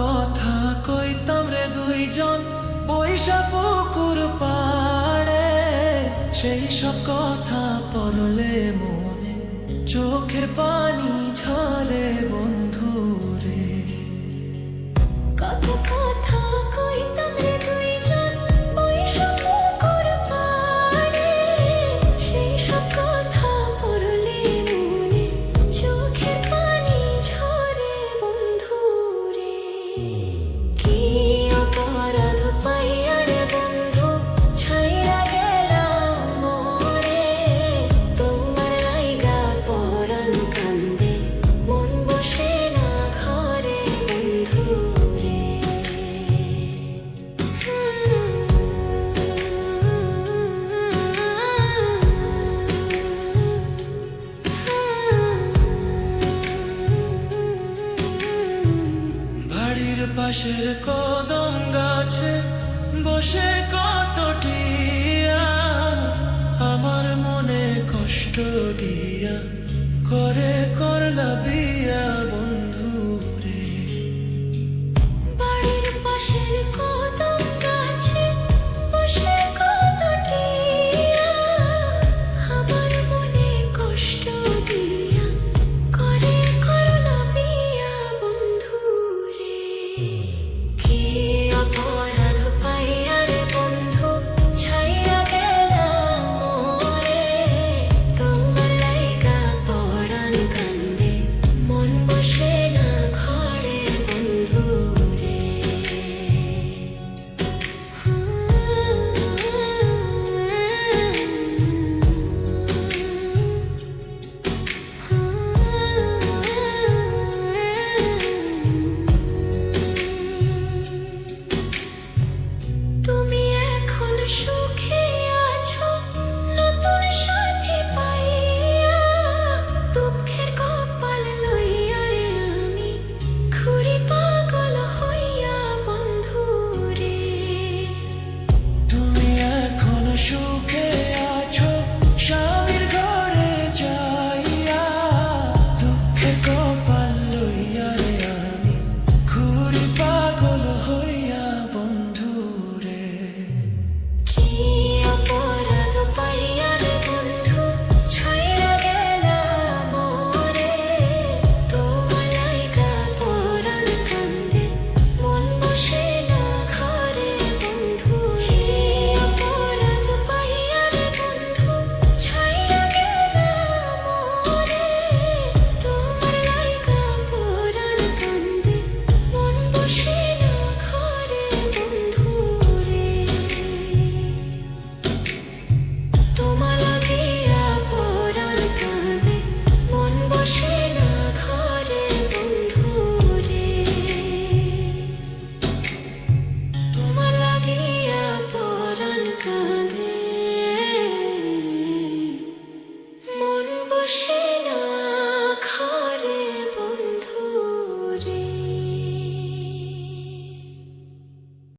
কথা কইতাম রে দুইজন। পয়সা পুকুর পাড়ে সেই সব কথা পড়লে মনে চোখের পানি সে কতটিয়া? আমার মনে কষ্ট দিয়া। করে করলা বিয়া she